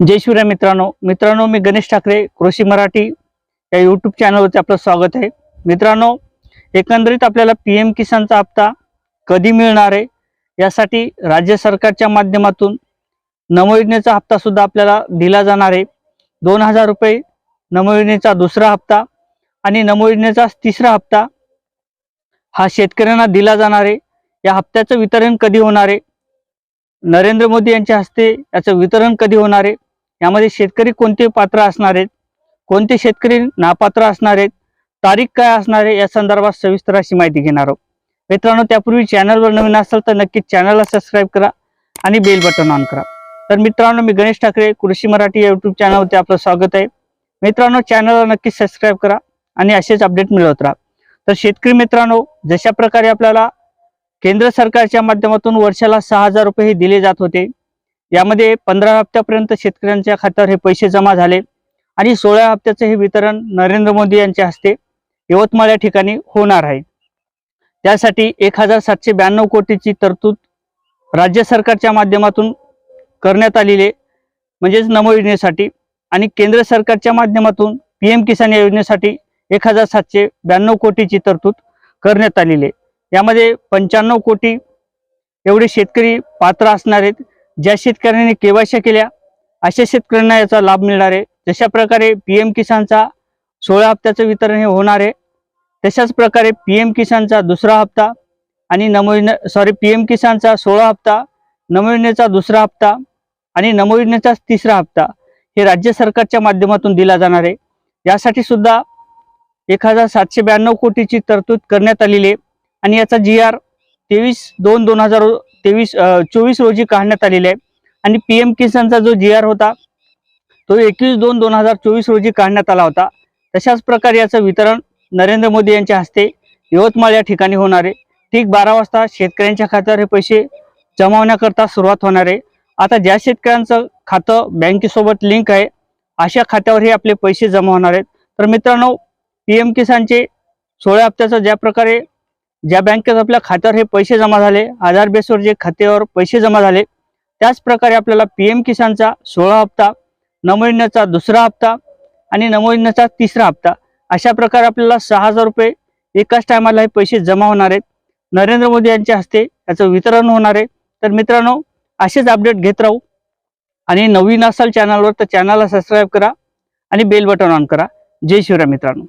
जय शिवराय मित्रांनो. मित्रांनो मी गणेश ठाकरे कृषी मराठी या यूट्यूब चॅनलवरती आपलं स्वागत आहे. मित्रांनो एकंदरीत आपल्याला पी एम किसानचा हप्ता कधी मिळणार आहे? यासाठी राज्य सरकारच्या माध्यमातून नमो हप्तासुद्धा हप्ता सुद्धा आपल्याला दिला जाणार आहे. दोन हजार रुपये नमयोजनेचा दुसरा हप्ता आणि नमयोजनेचा तिसरा हप्ता हा शेतकऱ्यांना दिला जाणार आहे. या हप्त्याचं वितरण कधी होणार आहे? नरेंद्र मोदी यांच्या हस्ते याचं वितरण कधी होणार आहे? यामध्ये शेतकरी कोणते पात्र असणार आहेत? कोणते शेतकरी नापात्र असणार आहेत? तारीख काय असणार आहे? या संदर्भात सविस्तर अशी माहिती घेणार आहोत. मित्रांनो त्यापूर्वी चॅनलवर नवीन असाल तर नक्कीच चॅनलला सबस्क्राईब करा आणि बेल बटन ऑन करा. तर मित्रांनो मी गणेश ठाकरे कृषी मराठी या युट्यूब चॅनलवरती आपलं स्वागत आहे. मित्रांनो चॅनलला नक्कीच सबस्क्राईब करा आणि असेच अपडेट मिळवत राहा. तर शेतकरी मित्रांनो जशा प्रकारे आपल्याला केंद्र सरकारच्या माध्यमातून वर्षाला सहा हजार रुपये हे दिले जात होते यामध्ये पंधरा हप्त्यापर्यंत शेतकऱ्यांच्या खात्यावर हे पैसे जमा झाले आणि सोळा हप्त्याचं हे वितरण नरेंद्र मोदी यांच्या हस्ते यवतमाळ या ठिकाणी होणार आहे. त्यासाठी एक हजार सातशे ब्याण्णव कोटीची तरतूद राज्य सरकारच्या माध्यमातून करण्यात आलेली आहे. म्हणजेच नमो योजनेसाठी आणि केंद्र सरकारच्या माध्यमातून पी एम किसान या योजनेसाठी एक हजार सातशे ब्याण्णव कोटीची तरतूद करण्यात आलेली आहे. यामध्ये पंच्याण्णव कोटी एवढे शेतकरी पात्र असणार आहेत. ज्या शेतकऱ्यांनी केवायशा केल्या अशा शेतकऱ्यांना याचा लाभ मिळणार आहे. जशा प्रकारे पी एम किसानचा सोळा हप्त्याचं वितरण हे होणार आहे तशाच प्रकारे पी एम किसानचा दुसरा हप्ता आणि नमो सॉरी पी एम किसानचा सोळा हप्ता नमो दुसरा हप्ता आणि नमो तिसरा हप्ता हे राज्य सरकारच्या माध्यमातून दिला जाणार आहे. यासाठी सुद्धा एक हजार सातशे ब्याण्णव कोटीची तरतूद करण्यात आलेली आहे आणि याचा जी आर तेवीस दोन दोन हजार तेवीस चोवीस रोजी काढण्यात आलेली आहे. आणि पी एम किसानचा जो जी आर होता तो एकवीस दोन दोन हजार चोवीस रोजी काढण्यात आला होता. तशाच प्रकारे याचं वितरण नरेंद्र मोदी यांच्या हस्ते यवतमाळ या ठिकाणी होणार आहे. ठीक बारा वाजता शेतकऱ्यांच्या खात्यावर हे पैसे जमावण्याकरता सुरुवात होणार आहे. आता ज्या शेतकऱ्यांचं खातं बँकेसोबत लिंक आहे अशा खात्यावर हे आपले पैसे जमा होणार आहेत. तर मित्रांनो पी एम किसानचे सोळा हप्त्याचं ज्या प्रकारे ज्या बँकेत आपल्या खात्यावर हे पैसे जमा झाले आधार बेसवर जे खात्यावर पैसे जमा झाले त्याच प्रकारे आपल्याला पी एम किसानचा सोळा हप्ता नमो दुसरा हप्ता आणि नमो तिसरा हप्ता अशा प्रकारे आपल्याला सहा हजार रुपये एकाच टायमाला हे पैसे जमा होणार आहेत. नरेंद्र मोदी यांच्या हस्ते याचं वितरण होणार आहे. तर मित्रांनो असेच अपडेट घेत राहू. आणि नवीन असाल चॅनलवर तर चॅनलला सबस्क्राईब करा आणि बेल बटन ऑन करा. जय शिवराय मित्रांनो.